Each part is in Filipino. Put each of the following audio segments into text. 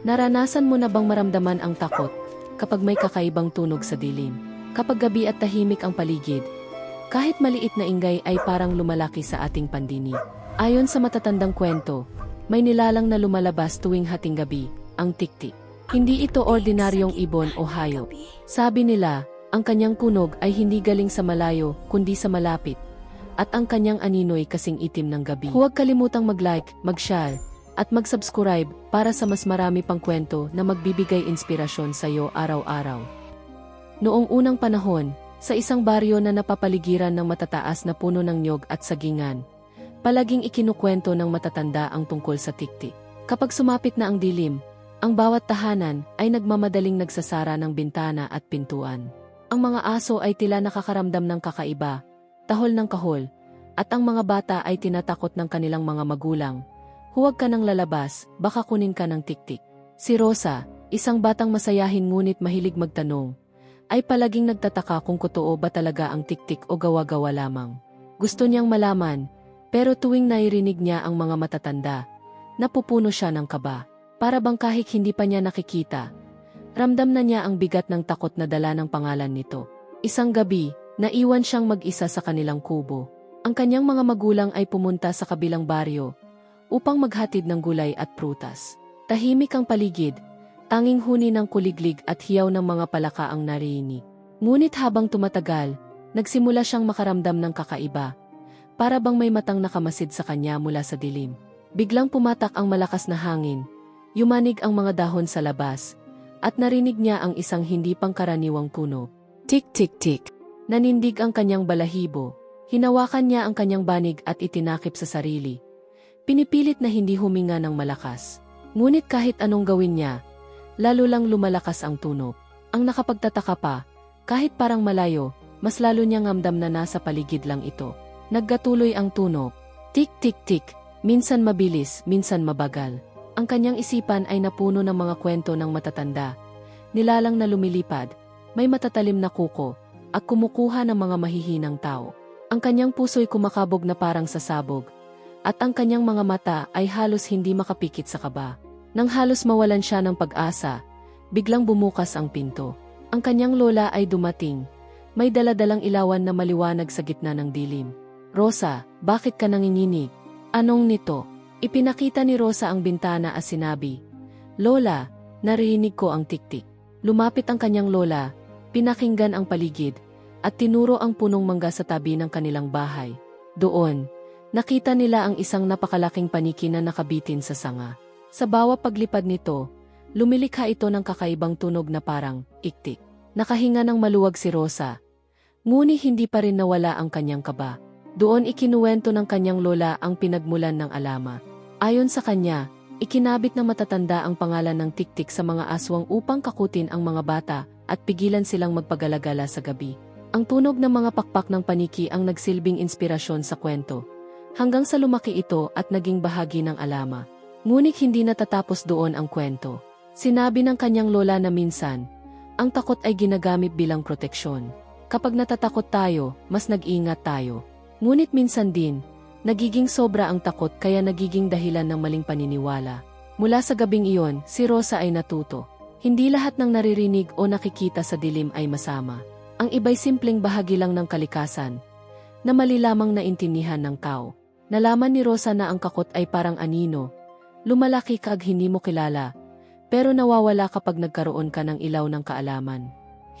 Naranasan mo na bang maramdaman ang takot kapag may kakaibang tunog sa dilim? Kapag gabi at tahimik ang paligid, kahit maliit na ingay ay parang lumalaki sa ating pandinig. Ayon sa matatandang kwento, may nilalang na lumalabas tuwing hating gabi, ang tiktik. Hindi ito ordinaryong ibon o hayop. Sabi nila, ang kanyang kunog ay hindi galing sa malayo, kundi sa malapit. At ang kanyang aninoy kasing itim ng gabi. Huwag kalimutang mag-like, mag-share, at mag-subscribe para sa mas marami pang kwento na magbibigay inspirasyon sa iyo araw-araw. Noong unang panahon, sa isang baryo na napapaligiran ng matataas na puno ng nyog at sagingan, palaging ikinukwento ng matatanda ang tungkol sa tiktik. Kapag sumapit na ang dilim, ang bawat tahanan ay nagmamadaling nagsasara ng bintana at pintuan. Ang mga aso ay tila nakakaramdam ng kakaiba, tahol ng kahol, at ang mga bata ay tinatakot ng kanilang mga magulang. Huwag ka nang lalabas, baka kunin ka ng tiktik. Si Rosa, isang batang masayahin ngunit mahilig magtanong, ay palaging nagtataka kung totoo ba talaga ang tiktik o gawa-gawa lamang. Gusto niyang malaman, pero tuwing nairinig niya ang mga matatanda, napupuno siya ng kaba. Para bang kahit hindi pa niya nakikita, ramdam na niya ang bigat ng takot na dala ng pangalan nito. Isang gabi, naiwan siyang mag-isa sa kanilang kubo. Ang kanyang mga magulang ay pumunta sa kabilang baryo upang maghatid ng gulay at prutas. Tahimik ang paligid, tanging huni ng kuliglig at hiyaw ng mga palaka ang narinig. Ngunit habang tumatagal, nagsimula siyang makaramdam ng kakaiba. Para bang may matang nakamasid sa kanya mula sa dilim. Biglang pumatak ang malakas na hangin, yumanig ang mga dahon sa labas, at narinig niya ang isang hindi pangkaraniwang tunog. Tik tik tik. Nanindig ang kanyang balahibo. Hinawakan niya ang kanyang banig at itinakip sa sarili. Pinipilit na hindi huminga ng malakas. Ngunit kahit anong gawin niya, lalo lang lumalakas ang tunog. Ang nakapagtataka pa, kahit parang malayo, mas lalo niyang amdam na nasa paligid lang ito. Naggatuloy ang tunog. Tik tik tik. Minsan mabilis, minsan mabagal. Ang kanyang isipan ay napuno ng mga kwento ng matatanda. Nilalang na lumilipad, may matatalim na kuko, at kumukuha ng mga mahihinang tao. Ang kanyang puso'y kumakabog na parang sasabog, at ang kanyang mga mata ay halos hindi makapikit sa kaba. Nang halos mawalan siya ng pag-asa, biglang bumukas ang pinto. Ang kanyang lola ay dumating. May daladalang ilawan na maliwanag sa gitna ng dilim. Rosa, bakit ka nanginginig? Anong nito? Ipinakita ni Rosa ang bintana at sinabi, Lola, narinig ko ang tiktik. Lumapit ang kanyang lola, pinakinggan ang paligid, at tinuro ang punong mangga sa tabi ng kanilang bahay. Doon, nakita nila ang isang napakalaking paniki na nakabitin sa sanga. Sa bawat paglipad nito, lumilikha ito ng kakaibang tunog na parang iktik. Nakahinga ng maluwag si Rosa. Ngunit hindi pa rin nawala ang kanyang kaba. Doon ikinuwento ng kanyang lola ang pinagmulan ng alama. Ayon sa kanya, ikinabit ng matatanda ang pangalan ng tiktik sa mga aswang upang kakutin ang mga bata at pigilan silang magpagalagala sa gabi. Ang tunog ng mga pakpak ng paniki ang nagsilbing inspirasyon sa kwento. Hanggang sa lumaki ito at naging bahagi ng alama. Ngunit hindi natatapos doon ang kwento. Sinabi ng kanyang lola na minsan, ang takot ay ginagamit bilang proteksyon. Kapag natatakot tayo, mas nag-ingat tayo. Ngunit minsan din, nagiging sobra ang takot kaya nagiging dahilan ng maling paniniwala. Mula sa gabing iyon, si Rosa ay natuto. Hindi lahat ng naririnig o nakikita sa dilim ay masama. Ang iba'y simpleng bahagi lang ng kalikasan, na mali lamang na intindihan ng tao. Nalaman ni Rosa na ang kakot ay parang anino. Lumalaki ka ag hindi mo kilala, pero nawawala kapag nagkaroon ka ng ilaw ng kaalaman.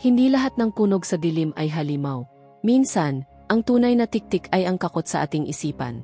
Hindi lahat ng kunog sa dilim ay halimaw. Minsan, ang tunay na tiktik ay ang kakot sa ating isipan.